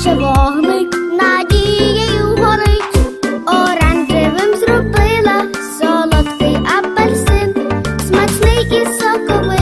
наче вогник, надією горить, оранжевим зробила солодкий апельсин, смачний і соковий.